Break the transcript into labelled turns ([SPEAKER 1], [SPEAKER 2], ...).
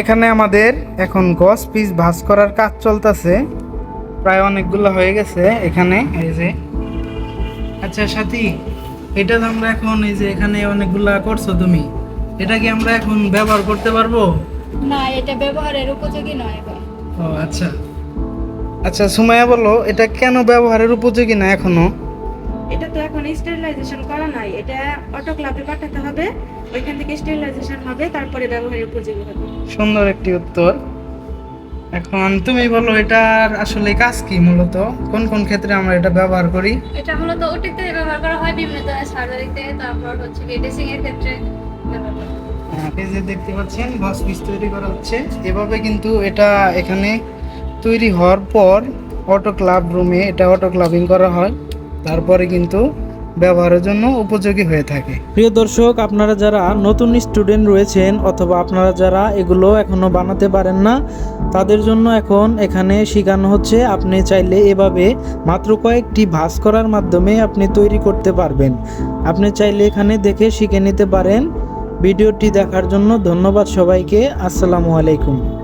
[SPEAKER 1] এখানে আমাদের এখন গস পিস ভাঁজ করার কাজ চলতেছে। প্রায় অনেকগুলো হয়ে গেছে এখানে। এই যে। আচ্ছা সাথী এটা তো আমরা এখন এই যে এখানে অনেকগুলা করছ তুমি। এটা কি আমরা এখন ব্যবহার করতে পারব?
[SPEAKER 2] না এটা ব্যবহারের উপযোগী নয় এখন
[SPEAKER 1] ও আচ্ছা। আচ্ছা সুমাইয়া বলো এটা কেন ব্যবহারের উপযোগী না এখনও?
[SPEAKER 3] এটা তো এখন স্টেরিলাইজেশন করা নাই। এটা অটোক্লাভে পাঠাতে হবে। ওইখান থেকে স্টেরিলাইজেশন হবে তারপরে ব্যবহারের উপযোগী হবে।
[SPEAKER 1] সুন্দর একটি উত্তর। এখন তুমি বলো এটার আসলে কাজ কি মূলত? কোন কোন ক্ষেত্রে আমরা এটা ব্যবহার করি?
[SPEAKER 2] এটা মূলত ওটিতে ব্যবহার করা হয় বিভিন্ন ধরনের সার্জারিতে তারপর হচ্ছে এর ক্ষেত্রে করা হয়।
[SPEAKER 1] যে দেখতে পাচ্ছেন গস পিস তৈরি করা হচ্ছে। এভাবে কিন্তু এটা এখানে তৈরি হওয়ার পর অটো ক্লাব রুমে এটা অটো ক্লাবিং করা হয়। তারপরে কিন্তু ব্যবহারের জন্য উপযোগী হয়ে থাকে। প্রিয় দর্শক, আপনারা যারা নতুন স্টুডেন্ট রয়েছেন অথবা আপনারা যারা এগুলো এখনও বানাতে পারেন না, তাদের জন্য এখন এখানে শেখানো হচ্ছে, আপনি চাইলে এভাবে মাত্র কয়েকটি ভাঁজ করার মাধ্যমে আপনি তৈরি করতে পারবেন। আপনি চাইলে এখানে দেখে শিখে নিতে পারেন। ভিডিওটি দেখার জন্য ধন্যবাদ সবাইকে। আসসালামু আলাইকুম।